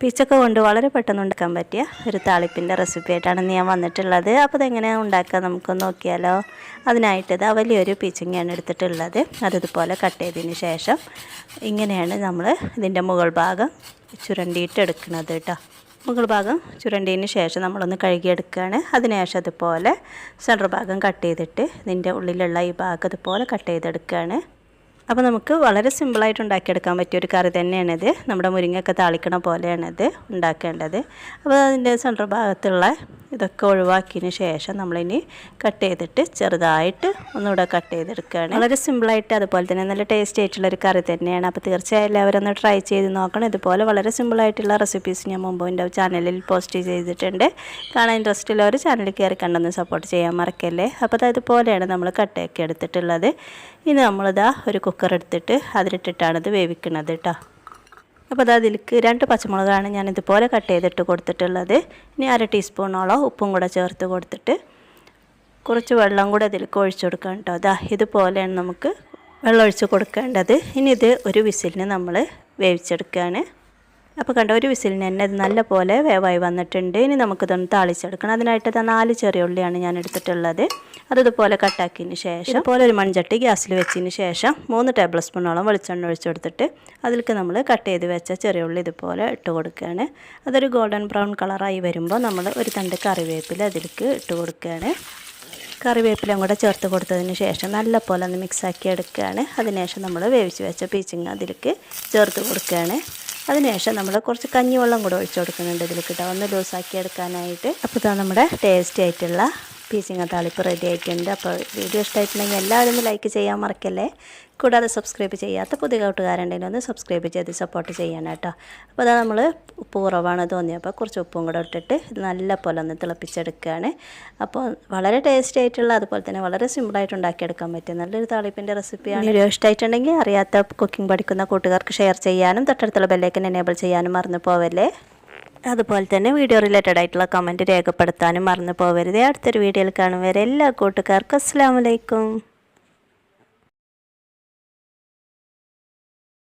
പീച്ചക്ക കൊണ്ട് വളരെ പെട്ടെന്ന് ഉണ്ടാക്കാൻ പറ്റിയ ഒരു താളിപ്പിന്റെ റെസിപ്പി ആയിട്ടാണ് ഞാൻ വന്നിട്ടുള്ളത്. അപ്പോൾ അതെങ്ങനെ ഉണ്ടാക്കുക നമുക്ക് നോക്കിയാലോ. അതിനായിട്ട് ഇതാ വലിയൊരു പീച്ചങ്ങയാണ് എടുത്തിട്ടുള്ളത്. അതിതുപോലെ കട്ട് ചെയ്തതിന് ശേഷം ഇങ്ങനെയാണ് നമ്മൾ ഇതിന്റെ മുകൾ ഭാഗം ചുരണ്ടിയിട്ട് എടുക്കുന്നത് കേട്ടോ. മുകൾ ഭാഗം ചുരണ്ടിയതിന് ശേഷം നമ്മളൊന്ന് കഴുകിയെടുക്കുകയാണ്. അതിനുശേഷം അതുപോലെ സെന്റർ ഭാഗം കട്ട് ചെയ്തിട്ട് ഇതിന്റെ ഉള്ളിലുള്ള ഈ ഭാഗം അതുപോലെ കട്ട് ചെയ്തെടുക്കുകയാണ്. അപ്പോൾ നമുക്ക് വളരെ സിമ്പിളായിട്ട് ഉണ്ടാക്കിയെടുക്കാൻ പറ്റിയ ഒരു കറി തന്നെയാണിത്. നമ്മുടെ മുരിങ്ങയൊക്കെ താളിക്കണ പോലെയാണിത് ഉണ്ടാക്കേണ്ടത്. അപ്പോൾ അതിന്റെ സെൻട്രൽ ഭാഗത്തുള്ള ഇതൊക്കെ ഒഴിവാക്കിയതിന് ശേഷം നമ്മളിനി കട്ട് ചെയ്തിട്ട് ചെറുതായിട്ട് ഒന്നുകൂടെ കട്ട് ചെയ്തെടുക്കുകയാണ്. വളരെ സിമ്പിളായിട്ട് അതുപോലെ തന്നെ നല്ല ടേസ്റ്റ് ആയിട്ടുള്ള ഒരു കറി തന്നെയാണ്. അപ്പോൾ തീർച്ചയായും എല്ലാവരും ഒന്ന് ട്രൈ ചെയ്ത് നോക്കണം. ഇതുപോലെ വളരെ സിമ്പിളായിട്ടുള്ള റെസിപ്പീസ് ഞാൻ മുമ്പ് എന്റെ ചാനലിൽ പോസ്റ്റ് ചെയ്തിട്ടുണ്ട്. കാണാൻ ഇൻട്രസ്റ്റ് ഉള്ളവർ ചാനലിൽ കയറി കണ്ടൊന്ന് സപ്പോർട്ട് ചെയ്യാൻ മറക്കല്ലേ? അപ്പോൾ അത് അതുപോലെയാണ് നമ്മൾ കട്ടയൊക്കെ എടുത്തിട്ടുള്ളത്. ഇനി നമ്മളിതാ ഒരു കുക്കർ എടുത്തിട്ട് അതിലിട്ടിട്ടാണ് ഇത് വേവിക്കുന്നത് കേട്ടോ. അപ്പോൾ അത് അതിലേക്ക് രണ്ട് പച്ചമുളകാണ് ഞാൻ ഇതുപോലെ കട്ട് ചെയ്തിട്ട് കൊടുത്തിട്ടുള്ളത്. ഇനി അര ടീസ്പൂണോളം ഉപ്പും കൂടെ ചേർത്ത് കൊടുത്തിട്ട് കുറച്ച് വെള്ളം കൂടെ അതിലേക്ക് ഒഴിച്ചു കൊടുക്കണം കേട്ടോ. അതാ ഇതുപോലെയാണ് നമുക്ക് വെള്ളം ഒഴിച്ച് കൊടുക്കേണ്ടത്. ഇനി ഇത് ഒരു വിസിലിന് നമ്മൾ വേവിച്ചെടുക്കുകയാണ്. അപ്പോൾ കണ്ട ഒരു വിസിലിന് തന്നെ ഇത് നല്ല പോലെ വേവായി വന്നിട്ടുണ്ട്. ഇനി നമുക്കിതൊന്ന് താളിച്ചെടുക്കണം. അതിനായിട്ട് ഇത് നാല് ചെറിയ ഉള്ളിയാണ് ഞാൻ എടുത്തിട്ടുള്ളത്. അത് ഇതുപോലെ കട്ടാക്കിയതിന് ശേഷം ഇതുപോലെ ഒരു മൺചട്ടി ഗ്യാസിൽ വെച്ചതിന് ശേഷം മൂന്ന് ടേബിൾ സ്പൂണോളം വെളിച്ചെണ്ണ ഒഴിച്ചു കൊടുത്തിട്ട് അതിലേക്ക് നമ്മൾ കട്ട് ചെയ്ത് വെച്ച ചെറിയ ഉള്ളി ഇതുപോലെ ഇട്ട് കൊടുക്കുകയാണ്. അതൊരു ഗോൾഡൻ ബ്രൗൺ കളറായി വരുമ്പോൾ നമ്മൾ ഒരു തണ്ട് കറിവേപ്പില അതിലേക്ക് ഇട്ട് കൊടുക്കുകയാണ്. കറിവേപ്പിലയും കൂടെ ചേർത്ത് കൊടുത്തതിന് ശേഷം നല്ല പോലെ ഒന്ന് മിക്സാക്കി എടുക്കുകയാണ്. അതിനുശേഷം നമ്മൾ വേവിച്ച് വെച്ച പീച്ചിങ് അതിലേക്ക് ചേർത്ത് കൊടുക്കുകയാണ്. അതിനുശേഷം നമ്മൾ കുറച്ച് കഞ്ഞിവെള്ളം കൂടെ ഒഴിച്ചു കൊടുക്കുന്നുണ്ട് ഇതിൽ കേട്ടോ ഒന്ന് ലൂസാക്കി എടുക്കാനായിട്ട്. അപ്പോൾ ഇതാ നമ്മുടെ ടേസ്റ്റി ആയിട്ടുള്ള പീച്ചിങ്ങ താളിപ്പ് റെഡി ആയിട്ടുണ്ട്. അപ്പോൾ വീഡിയോ ഇഷ്ടമായിട്ടുണ്ടെങ്കിൽ എല്ലാവരും ഒന്ന് ലൈക്ക് ചെയ്യാൻ മറക്കല്ലേ? കൂടാതെ സബ്സ്ക്രൈബ് ചെയ്യാത്ത പുതിയ കൂട്ടുകാരുണ്ടെങ്കിൽ ഒന്ന് സബ്സ്ക്രൈബ് ചെയ്ത് സപ്പോർട്ട് ചെയ്യണം കേട്ടോ. അപ്പോൾ അതാ നമ്മൾ ഉപ്പ് കുറവാണ് തോന്നിയപ്പോൾ കുറച്ച് ഉപ്പും കൂടെ ഇട്ടിട്ട് നല്ല പോലെ ഒന്ന് തിളപ്പിച്ചെടുക്കുകയാണ്. അപ്പോൾ വളരെ ടേസ്റ്റി ആയിട്ടുള്ള അതുപോലെ തന്നെ വളരെ സിമ്പിളായിട്ട് ഉണ്ടാക്കിയെടുക്കാൻ പറ്റും നല്ലൊരു താളിപ്പിന്റെ റെസിപ്പിയാണ് വീഡിയോ ഇഷ്ടമായിട്ടുണ്ടെങ്കിൽ അറിയാത്ത കുക്കിംഗ് പഠിക്കുന്ന കൂട്ടുകാർക്ക് ഷെയർ ചെയ്യാനും തൊട്ടടുത്തുള്ള ബെല്ലേക്കൻ എനേബിൾ ചെയ്യാനും മറന്നു പോവല്ലേ? അതുപോലെ തന്നെ വീഡിയോ റിലേറ്റഡ് ആയിട്ടുള്ള കമന്റ് രേഖപ്പെടുത്താനും മറന്നു പോകരുത് അടുത്തൊരു വീഡിയോയിൽ കാണും വരെ എല്ലാ കൂട്ടുകാർക്കും അസ്സാം വലൈക്കും